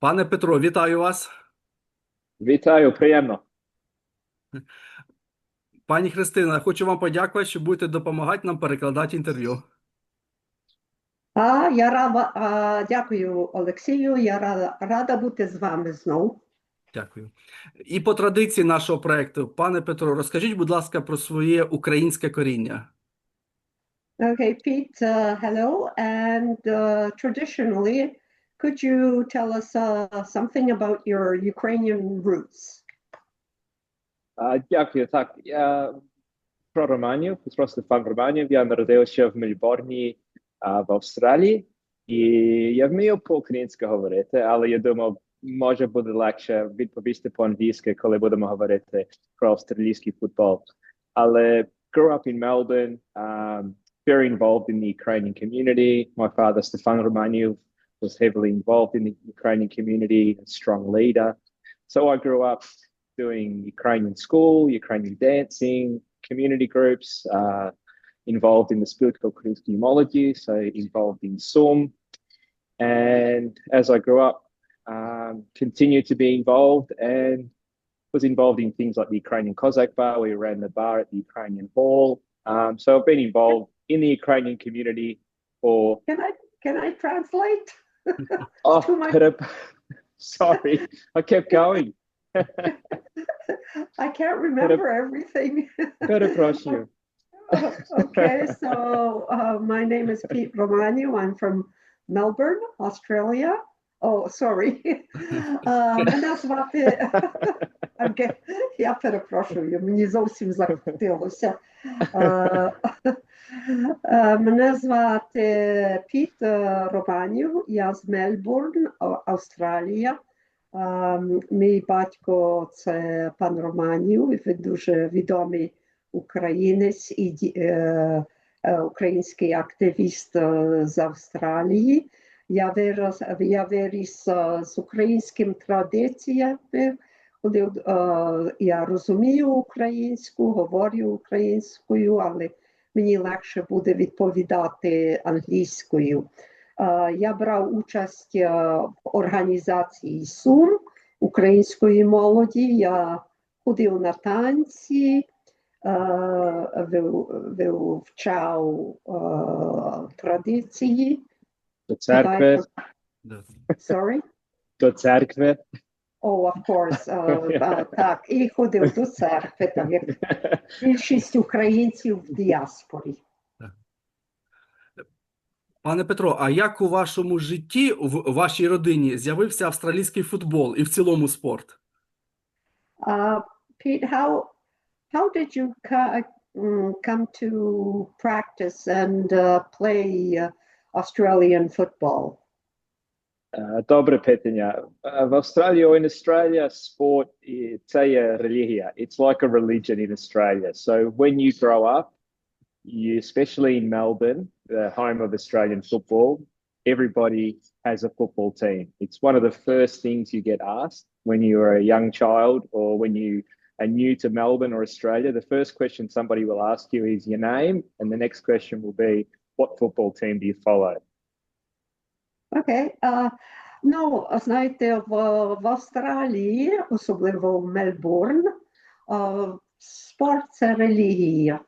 Пане Петро, вітаю вас. Вітаю, приємно. Пані Христина, хочу вам подякувати, що будете допомагати нам перекладати інтерв'ю. А, я рада, а, дякую, Олексію. Я рада, рада бути з вами знову. Дякую. І по традиції нашого проекту, пане Петро, розкажіть, будь ласка, про своє українське коріння. Okay, Pete, uh, hello. And uh, traditionally, could you tell us uh, something about your Ukrainian roots? А, Дякую. Так, я про Романів, Петро Стефан Романів. Я народився в Мельбурні, а, в Австралії, і я вмію по-українськи говорити, але я думав, може буде легше відповісти по-англійськи, коли будемо говорити про австралійський футбол. Але grew up in Melbourne, um, very involved in the Ukrainian community. My father, Stefan Romaniev, was heavily involved in the Ukrainian community, a strong leader. So I grew up doing Ukrainian school, Ukrainian dancing, community groups, uh, involved in the spiritual Christology, so involved in SUM. And as I grew up, um, continued to be involved and was involved in things like the Ukrainian Cossack Bar. We ran the bar at the Ukrainian Hall. Um, so I've been involved in the Ukrainian community for Can I can I translate? Oh, Too much. but, uh, sorry, I kept going. I can't remember everything. Перепрошую. okay, so uh, my name is Pete Romano. I'm from Melbourne, Australia. Oh, sorry. Uh, мене звати Анке- Я перепрошую, мені зовсім захотілося. Е, е, Мене звати Піт е, Романів, я з Мельбурн, Австралія. Мій батько це пан Романів, він дуже відомий українець і український активіст з Австралії. Я вирос, я виріс з українськими традиціями. Коли, е, я розумію українську, говорю українською, але мені легше буде відповідати англійською. Е, Я брав участь е, в організації Сум української молоді. Я ходив на танці, е, вивчав е, традиції. До церкви, Sorry? до церкви. Oh, of course. е, та- так, і ходив до церкви, так як більшість українців в діаспорі. Пане Петро, а як у вашому житті, в вашій родині, з'явився австралійський футбол і в цілому спорт? Uh, Pete, how how did you co- come to practice and uh, play Australian football? Dobre Petinya. Of Australia in Australia, sport it's a religia. It's like a religion in Australia. So when you grow up, you especially in Melbourne, the home of Australian football, everybody has a football team. It's one of the first things you get asked when you are a young child or when you are new to Melbourne or Australia. The first question somebody will ask you is your name, and the next question will be, what football team do you follow? Окей. А, ну, знаєте, в, в Австралії, особливо в Мельбурн, спорт це релігія.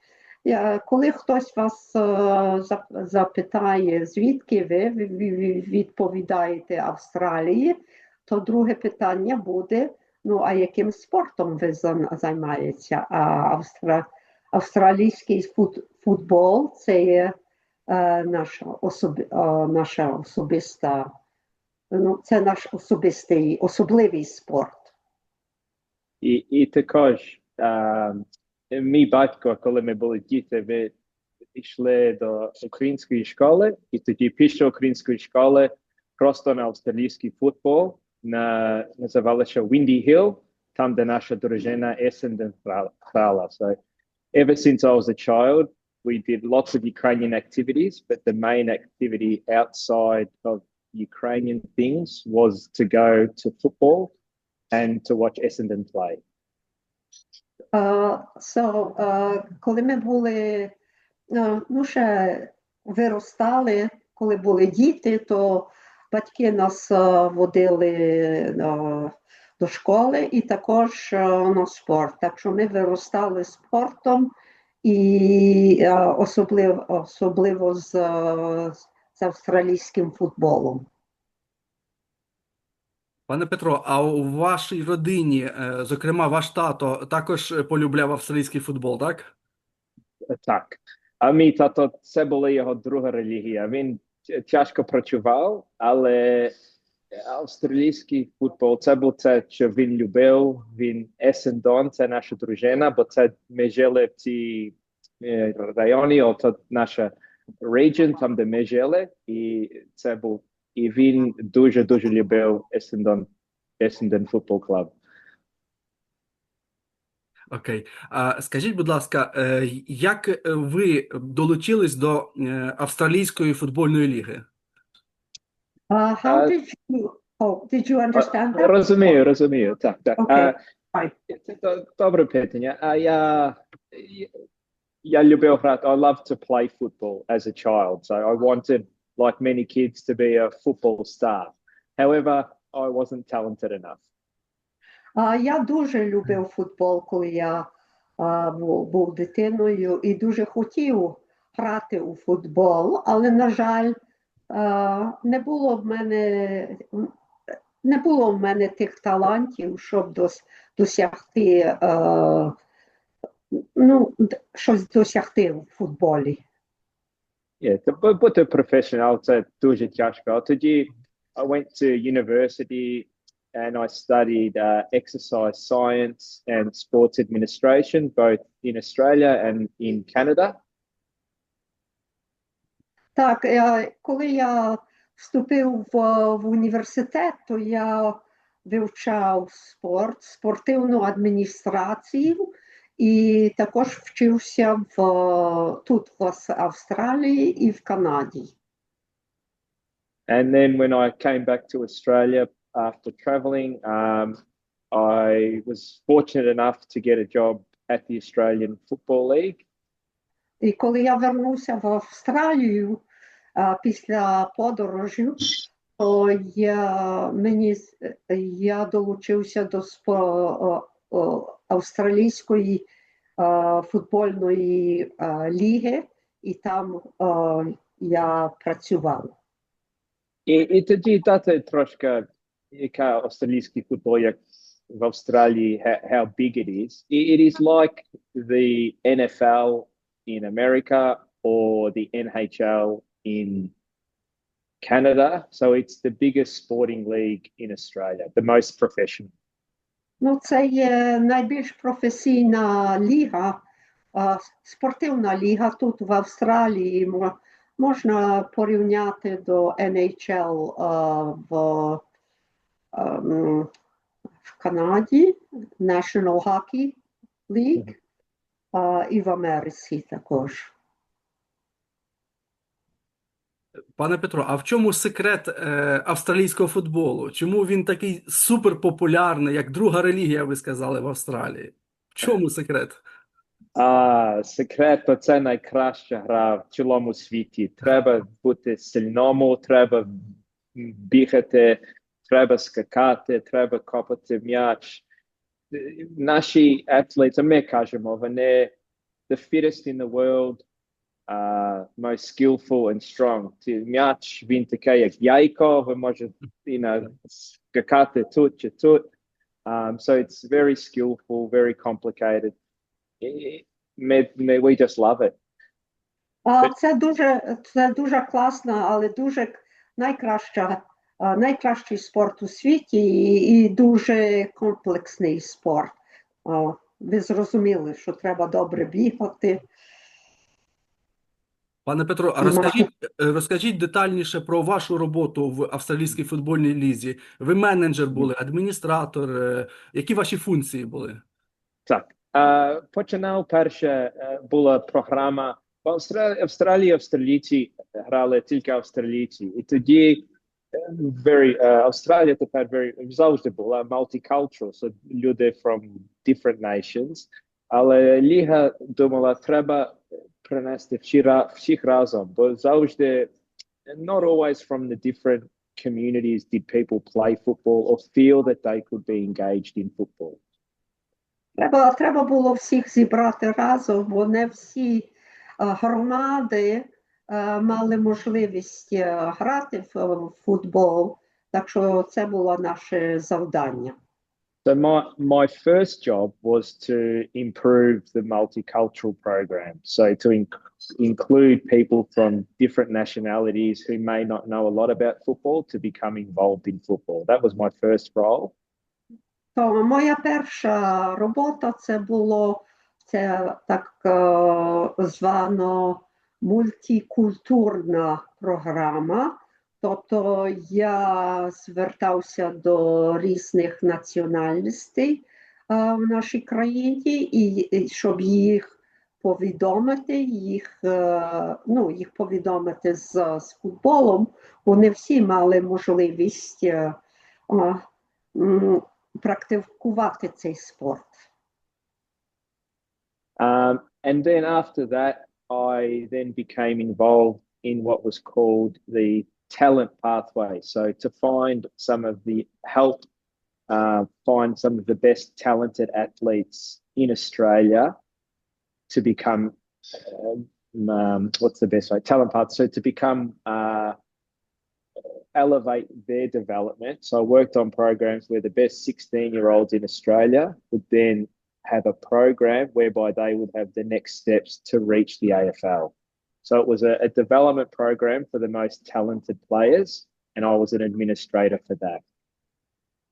Коли хтось вас е, запитає, звідки ви, відповідаєте Австралії, то друге питання буде: ну, а яким спортом ви займаєтеся? А австра, австралійський фут, футбол це є наша, особи, е, наша особиста, ну, це наш особистий, особливий спорт. І, і також а, мій батько, коли ми були діти, ми йшли до української школи, і тоді після української школи просто на австралійський футбол на називалося Windy Hill, там, де наша дружина Есенден грала. So ever since I was a child, we did lots of Ukrainian activities, but the main activity outside of Ukrainian things was to go to football and to watch Essendon play. Uh, so, uh, коли ми були, uh, ну, ще виростали, коли були діти, то батьки нас е, водили е, до школи і також е, на спорт. Так що ми виростали спортом і е, особливо, особливо з, з австралійським футболом. Пане Петро, а у вашій родині, е, зокрема, ваш тато також полюбляв австралійський футбол, так? Так. А мій тато це була його друга релігія. Він тяжко працював, але австралійський футбол це був те, що він любив. Він Есендон, це наша дружина, бо це ми жили в цій е, районі, ото наша region, там де ми жили, і це був. І він дуже дуже любив Есендон, Есендон футбол клуб. Окей. А скажіть, будь ласка, е, як е, ви долучились до е, австралійської футбольної ліги? Uh, how Uh, did you, oh, did you understand that? Розумію, розумію. Так, так. А, fine. Це до- добре питання. А я, я любив грати. I loved to play football as a child. So I wanted, like many kids, to be a football star. However, I wasn't talented enough. А, Я дуже любив футбол, коли я бу- був дитиною і дуже хотів грати у футбол, але, на жаль, не було в мене не було в мене тих талантів, щоб дос, досягти ну, щось досягти в футболі. Yeah, бути професіонал це дуже тяжко. Тоді I went to university and I studied uh, exercise science and sports administration, both in Australia and in Canada. Так, е, коли я вступив в, в університет, то я вивчав спорт, спортивну адміністрацію і також вчився в, тут, в Австралії і в Канаді. And then when I came back to Australia after traveling, um, I was fortunate enough to get a job at the Australian Football League. І коли я вернувся в Австралію після подорожі, то я, мені, я долучився до австралійської футбольної ліги, і там я працював. І, і тоді дати трошки, яка австралійський футбол, як в Австралії, how, big it is. It is like the NFL in America or the NHL in Canada. So it's the biggest sporting league in Australia, the most professional. Ну, це є найбільш професійна ліга, а, спортивна ліга тут в Австралії. Мо- Можна порівняти до NHL а, в, ем, в Канаді, National Hockey League, а, і в Америці також. Пане Петро, а в чому секрет е, австралійського футболу? Чому він такий суперпопулярний, як друга релігія, ви сказали, в Австралії? В чому секрет? А, секрет то це найкраща гра в цілому світі. Треба бути сильному, треба бігати, треба скакати, треба копати м'яч. Наші атлети, ми кажемо, вони the fittest in the world, most skillful and strong. М'яч, він такий, як яйко, ви можете you know, скакати тут чи тут. Um, so it's very skillful, very complicated. It, me, we just love it. Це дуже, це дуже класно, але дуже найкраща, найкращий спорт у світі і, і дуже комплексний спорт. Ви зрозуміли, що треба добре бігати. Пане Петро, а Ну, розкажіть, е, розкажіть детальніше про вашу роботу в австралійській футбольній лізі. Ви менеджер були, адміністратор. е, Які ваші функції були? Так. Uh, починав перше е, була програма в Австралії, австралійці грали тільки австралійці. І тоді е, very, е, Австралія тепер very, завжди була multicultural, so люди from different nations. Але Ліга думала, треба принести всі, всіх разом, бо завжди not always from the different communities did people play football or feel that they could be engaged in football? Треба, треба було всіх зібрати разом, бо не всі е, громади е, мали можливість е, грати в, футбол. Так що це було наше завдання. So my my first job was to improve the multicultural program. So to in- include people from different nationalities who may not know a lot about football to become involved in football. That was my first role. То моя перша робота це було це так е, звано мультикультурна програма. Тобто я звертався до різних національностей е, в нашій країні, і, і щоб їх повідомити, їх, е, ну, їх повідомити з, з футболом, вони всі мали можливість е, е, м, практикувати цей спорт. Um, and then after that, I then became involved in what was called the talent pathway. So to find some of the help, uh, find some of the best talented athletes in Australia to become, um, um, what's the best way? Talent path. So to become, uh, elevate their development. So I worked on programs where the best 16 year olds in Australia would then have a program whereby they would have the next steps to reach the AFL. So it was a, a development program for the most talented players, and I was an administrator for that.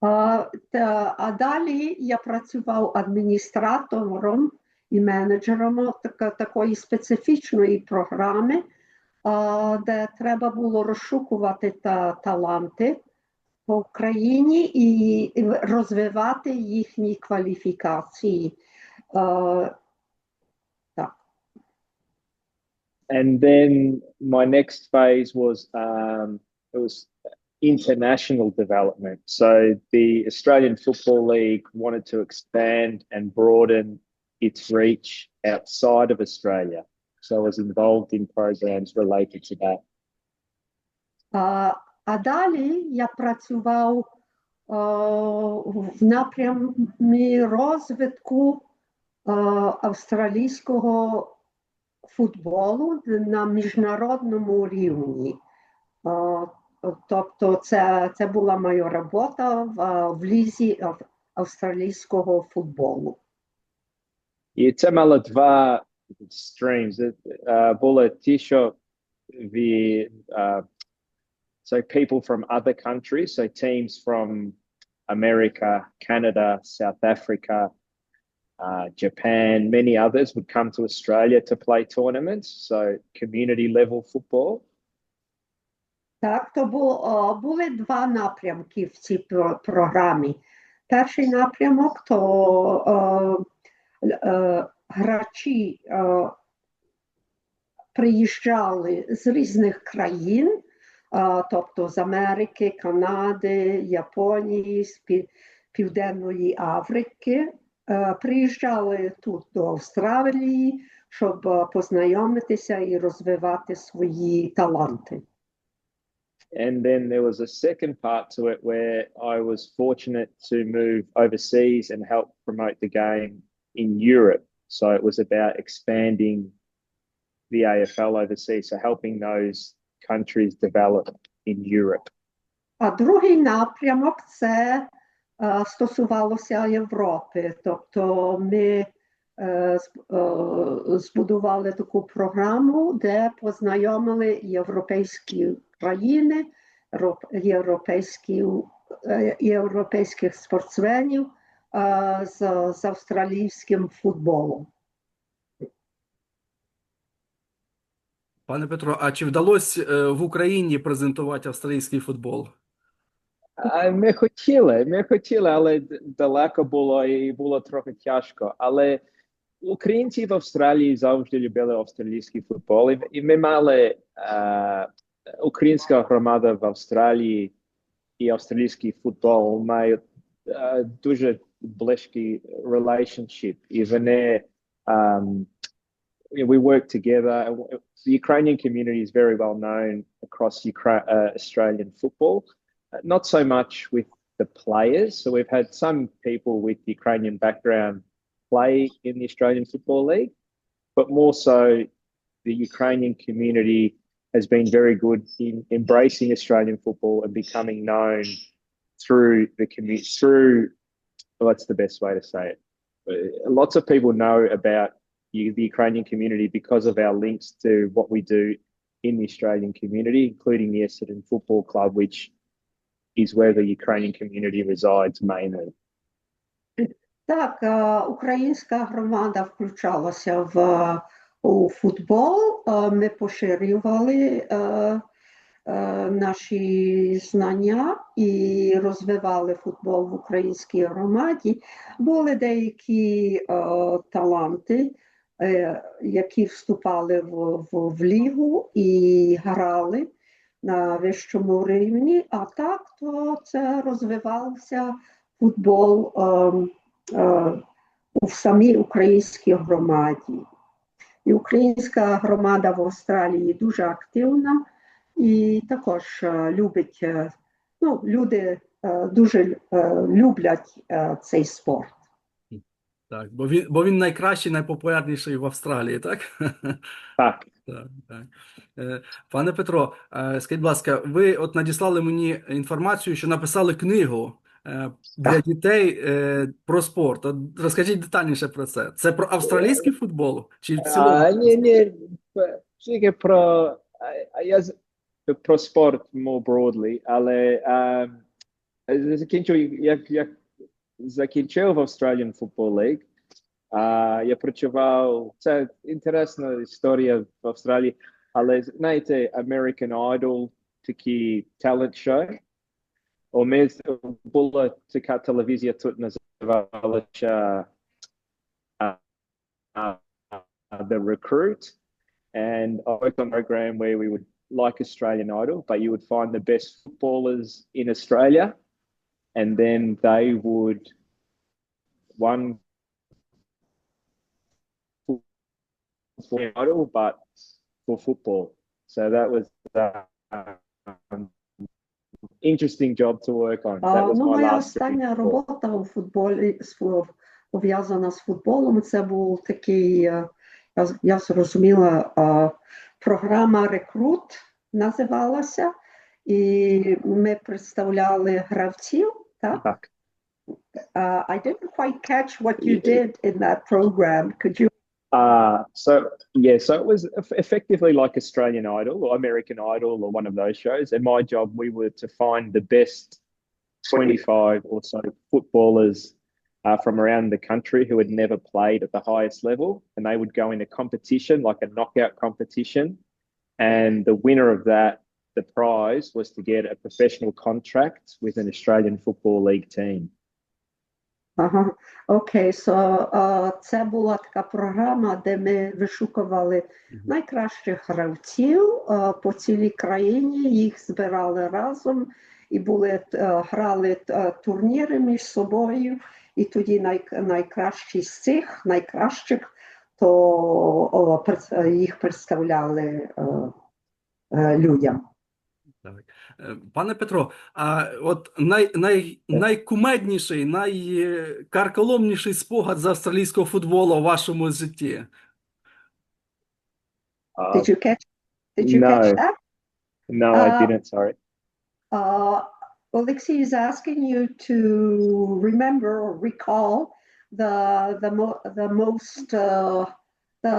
А, далі я працював адміністратором і менеджером такої специфічної програми, де треба було розшукувати та, таланти по Україні і, розвивати їхні кваліфікації. And then my next phase was um, it was international development. So the Australian Football League wanted to expand and broaden its reach outside of Australia. So I was involved in programs related to that. А, а далі я працював а, в напрямі розвитку а, австралійського футболу на міжнародному рівні. Тобто, це, це була моя робота в, в лізі австралійського футболу. І це мало два streams. Uh, було ті, що the uh, so people from other countries, so teams from America, Canada, South Africa, uh, Japan, many others would come to Australia to play tournaments, so community level football. Так, то було, були два напрямки в цій про- програмі. Перший напрямок то е, е, грачі е, приїжджали з різних країн, е, тобто з Америки, Канади, Японії, з Пі- Південної Африки. Е, приїжджали тут до Австралії, щоб е, познайомитися і розвивати свої таланти. And then there was a second part to it where I was fortunate to move overseas and help promote the game in Europe. So it was about expanding the AFL overseas, so helping those countries develop in Europe. А другий напрямок це е, стосувалося Європи. Тобто ми е, е, збудували таку програму, де познайомили європейські країни, європейські, е, європейських спортсменів е, з, з австралійським футболом. Пане Петро, а чи вдалося е, в Україні презентувати австралійський футбол? А, Ми хотіли, ми хотіли, але д- далеко було і було трохи тяжко. Але українці в Австралії завжди любили австралійський футбол. І, і ми мали е, українська громада в Австралії і австралійський футбол мають е, дуже близький relationship. І вони ем, we work together. The Ukrainian community is very well known across Ukra- uh, Australian football. Uh, not so much with the players. So we've had some people with Ukrainian background play in the Australian Football League, but more so, the Ukrainian community has been very good in embracing Australian football and becoming known through the community. Through, well, that's the best way to say it. Uh, Lots of people know about the Ukrainian community because of our links to what we do in the Australian community, including the Essendon Football Club, which is where the Ukrainian community resides mainly. Так, е, українська громада включалася в е, у футбол. Е, Ми поширювали наші знання і розвивали футбол в українській громаді. Були деякі таланти, які вступали в, в, в лігу і грали на вищому рівні. А так, то це розвивався футбол. ем, е, в самій українській громаді. І українська громада в Австралії дуже активна і також е, любить, е, ну, люди е, дуже е, люблять е, цей спорт. Так, бо він, бо він найкращий, найпопулярніший в Австралії, так? Так, Так, так. Е, Пане Петро, е, скажіть, будь ласка, ви от надіслали мені інформацію, що написали книгу е, для Так. дітей про спорт. От розкажіть детальніше про це. Це про австралійський футбол чи в цілому? А, ні, ні, тільки про, я про спорт more broadly, але а, закінчив, як, як закінчив в Australian Football League, а, я працював, це інтересна історія в Австралії, але знаєте, American Idol, такий talent show, у мене була така телевізія тут називалася а, а, the recruit and I worked on a program where we would like Australian Idol, but you would find the best footballers in Australia and then they would one for idol but for football. So that was uh, um, interesting job to work on. That was ну, my моя last остання робота у футболі пов'язана з футболом. Це був такий, е, я, я зрозуміла, е, програма Рекрут називалася, і ми представляли гравців. Huh? Uh, I didn't quite catch what you did in that program. Could you? Uh, so yeah, so it was effectively like Australian Idol or American Idol or one of those shows. And my job, we were to find the best twenty-five or so footballers uh, from around the country who had never played at the highest level, and they would go in a competition, like a knockout competition, and the winner of that the prize was to get a professional contract with an Australian Football League team. Ага, окей, so, е, це була така програма, де ми вишукували найкращих гравців е, по цілій країні, їх збирали разом і були, е, грали е, турніри між собою, і тоді най, найкращі з цих, найкращих, то о, їх представляли е, е, людям. Так. Е, Пане Петро, а от най, най, найкумедніший, найкарколомніший спогад з австралійського футболу у вашому житті? Uh, Did you catch, did you no. catch that? no, uh, I Uh, didn't. Sorry. Uh, Alexei is asking you to remember or recall the the mo- the most uh, the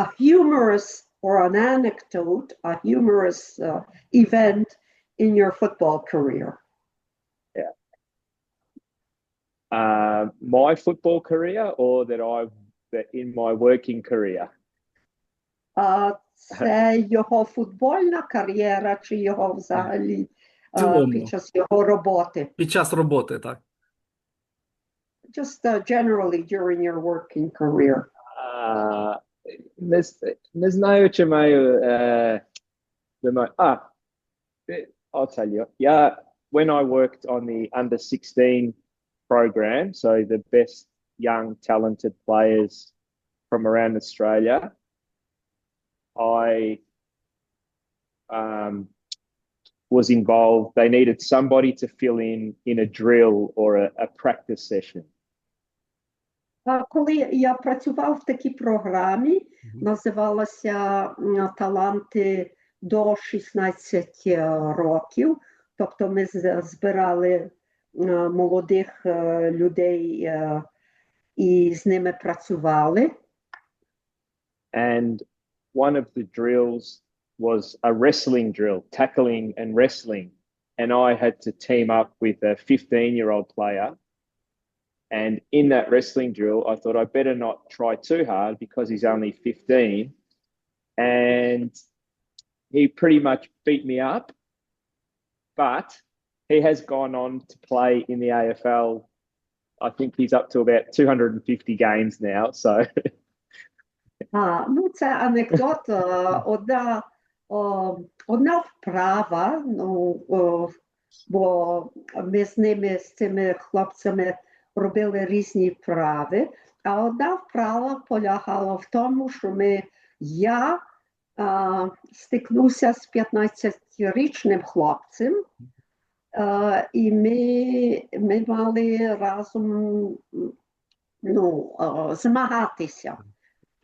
a humorous or an anecdote, a humorous uh, event in your football career. uh, my football career or that I that in my working career. Uh, це його футбольна кар'єра чи його взагалі В uh, цілому. під час його роботи? Під час роботи, так. Just uh, generally during your working career. Uh, не, з- не знаю, чи маю, uh, the mo- ah, eh, I'll tell you. Yeah, when I worked on the under 16 program, so the best young talented players from around Australia, I um, was involved. They needed somebody to fill in in a drill or a, a practice session. А коли я працював в такій програмі, називалася м, Таланти до 16 років. Тобто ми з- збирали е, молодих е, людей е, і з ними працювали. And one of the drills was a wrestling drill, tackling and wrestling. And I had to team up with a 15 year old player. And in that wrestling drill, I thought I better not try too hard because he's only 15. And he pretty much beat me up. But he has gone on to play in the AFL. I think he's up to about 250 games now. So А, ну, це анекдот. е, Одна, о, одна вправа, ну, о, бо ми з ними, з цими хлопцями робили різні вправи. А одна вправа полягала в тому, що ми, я а, стикнувся з 15-річним хлопцем, е, і ми, ми мали разом ну, е, змагатися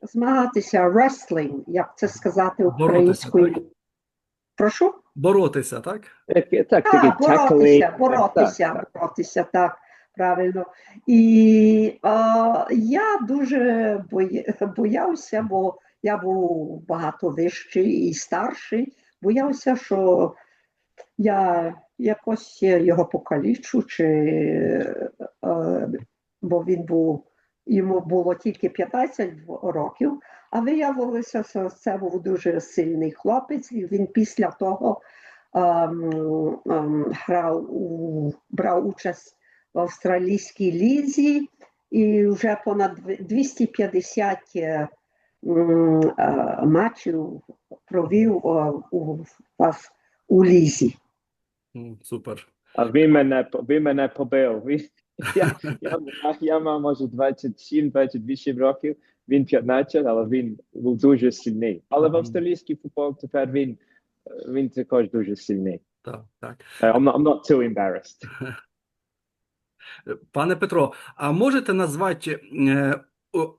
змагатися wrestling, як це сказати українською. Прошу? Боротися, так? так, так, Так, боротися, боротися, Так, так. боротися, так, правильно. І а, я дуже боявся, бо я був багато вищий і старший. Боявся, що я якось його покалічу, чи, е, бо він був, йому було тільки 15 років, а виявилося, що це був дуже сильний хлопець, і він після того грав у, брав участь в австралійській лізі і вже понад дві- 250 е, е, матчів провів е, у вас у лізі. Супер. А він мене, він мене побив. Він, я, я, я мав, може, 27-28 років, він 15, але він був дуже сильний. Але в австралійський футбол тепер він, він також дуже сильний. Так, так. I'm not, I'm not too embarrassed. Пане Петро, а можете назвати е,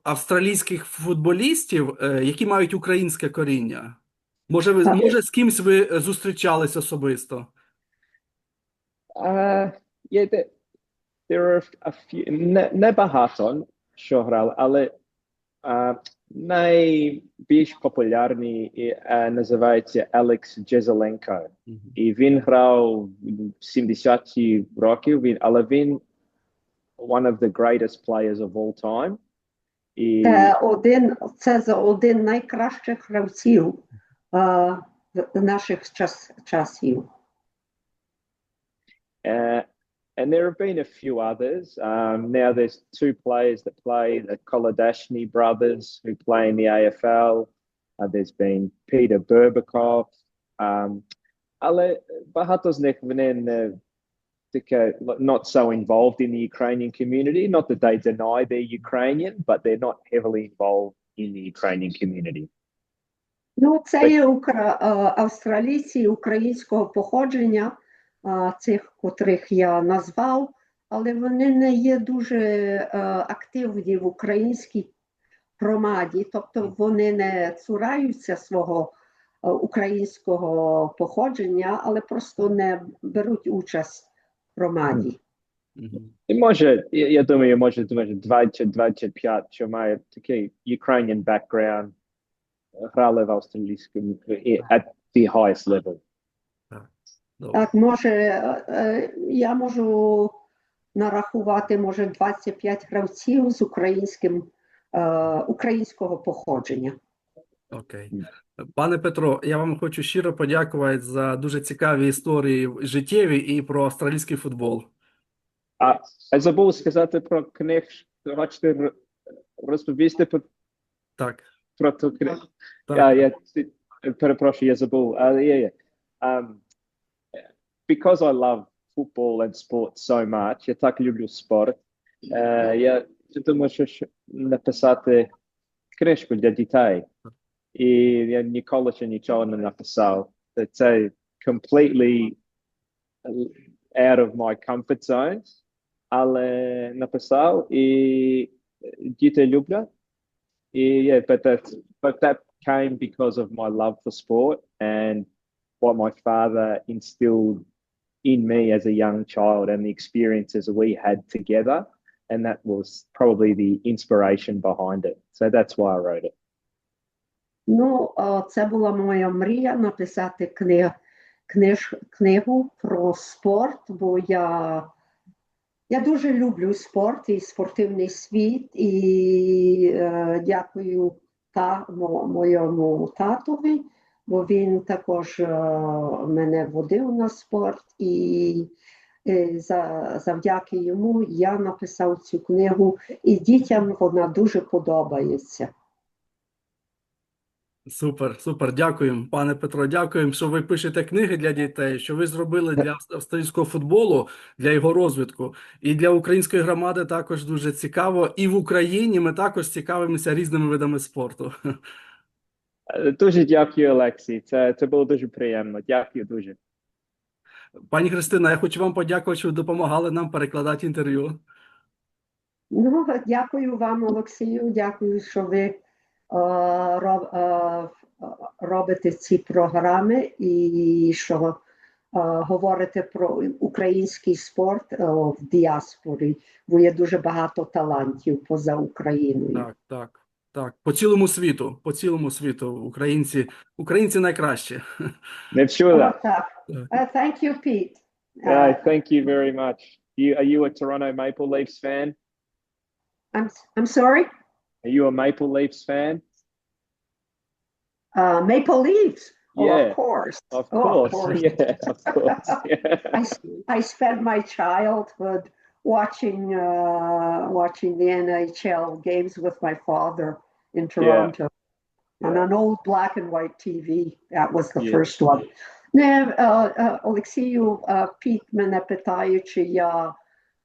австралійських футболістів, е, які мають українське коріння? Може, ви, може, з кимсь ви е, зустрічались особисто? Uh, yeah, there, there are a few, не, багато, що грали, але uh, найбільш популярний uh, називається Алекс Джезеленко. Мгм. І він грав в 70-ті років, він, але він one of the greatest players of all time. І Це один, це за один найкращих гравців е, наших час, часів. Uh, and there have been a few others. Um, now there's two players that play, the Kolodashny brothers who play in the AFL. Uh, there's been Peter Berbikoff. Um, але багато з них вони не таке, not so involved in the Ukrainian community. Not that they deny they're Ukrainian, but they're not heavily involved in the Ukrainian community. Ну, це є укра... е, австралійці українського походження, е, цих, котрих я назвав, але вони не є дуже е, активні в українській громаді, тобто вони не цураються свого українського походження, але просто не беруть участь громаді. І може, я, я думаю, може, може 20-25, що має такий Ukrainian background, грали в австралійському at the highest level. Так, може, е, е, я можу нарахувати, може, 25 гравців з українським, е, українського походження. Окей. Пане Петро, я вам хочу щиро подякувати за дуже цікаві історії життєві і про австралійський футбол. А я забув сказати про книг, хочете розповісти про, Так, про ту книгу? так. А, я перепрошую, я забув. Але є, є. Um, because I love football and sport so much, я так люблю спорт, е, я думаю, що написати книжку для дітей. you, you, your college and your tournament after Sal. It's a completely out of my comfort zone, ale napisał i Dieter Lubna. Yeah, but that but that came because of my love for sport and what my father instilled in me as a young child and the experiences we had together. And that was probably the inspiration behind it. So that's why I wrote it. Ну, це була моя мрія написати книг, книж, книгу про спорт, бо я, я дуже люблю спорт і спортивний світ, і е, дякую та, мо, моєму татові, бо він також е, мене водив на спорт, і е, за, завдяки йому я написав цю книгу, і дітям вона дуже подобається. Супер, супер. Дякуємо, пане Петро. Дякуємо, що ви пишете книги для дітей, що ви зробили для австралійського футболу, для його розвитку. І для української громади також дуже цікаво. І в Україні ми також цікавимося різними видами спорту. Дуже дякую, Олексій. Це, це було дуже приємно. Дякую дуже. Пані Христина, я хочу вам подякувати, що ви допомагали нам перекладати інтерв'ю. Ну, дякую вам, Олексію. Дякую, що ви е, роб, е, ці програми і що е, говорите про український спорт е, в діаспорі, бо є дуже багато талантів поза Україною. Так, так, так. По цілому світу, по цілому світу українці, українці найкращі. Не чула. так. Так. Uh, thank you, Pete. Uh, Uh, thank you very much. You, are you a Toronto Maple Leafs fan? I'm, I'm sorry. Are you a Maple Leafs fan? Uh, Maple Leafs. Oh, Yeah, of course. Of Oh, course. of course. Yeah, of course. Yeah. I, s- I spent my childhood watching uh, watching the NHL games with my father in Toronto on Yeah. an old black and white TV. That was the Yeah. first one. Не, е, е, Олексію, е, Піт мене питає, чи я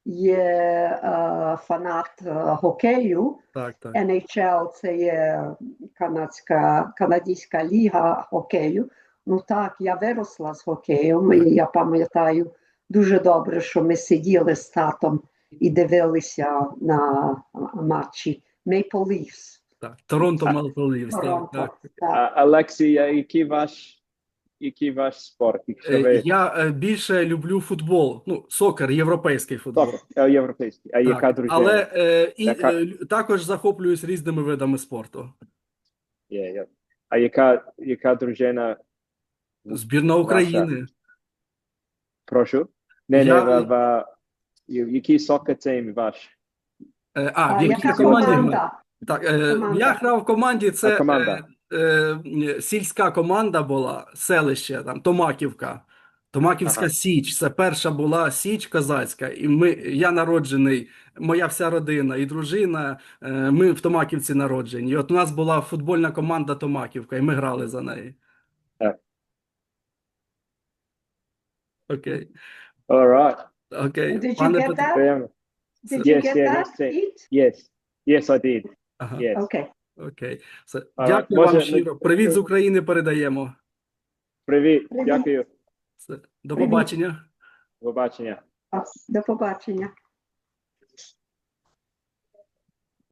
є е, фанат е, хокею. Так, так. NHL це є канадська, канадська ліга хокею. Ну так, я виросла з хокеєм, і я пам'ятаю дуже добре, що ми сиділи з татом і дивилися на матчі Maple Leafs. так. Торонто Maple Leafs, так, так. Олексій, який ваш, який ваш спорт? Якщо Е, ви... Я е, більше люблю футбол, ну, сокер, європейський футбол. Добре, а, європейський. А яка Так, але е, і, Яка- е, також захоплююсь різними видами спорту. Є, є. А яка, яка дружина? Збірна України. Прошу? Не, Я- не, в, в, який soccer team ваш? Е, А, в якій команді? Так, е, Команда. я грав в команді, це А, команда. Е, сільська команда була, селище, там, Томаківка. Томаківська Ага. Січ. Це перша була Січ козацька. І ми, я народжений, моя вся родина і дружина, е, ми в Томаківці народжені. І от у нас була футбольна команда Томаківка, і ми грали за неї. Так. Окей. All right. Окей. Did you Пане get that? Did Yes, get yeah, that? Yes. Yes, I did. Ага. Yes. Okay. Окей. Все. Дякую а, вам може... щиро. Привіт з України передаємо. Привіт. Дякую. Все. До побачення. До побачення. До побачення.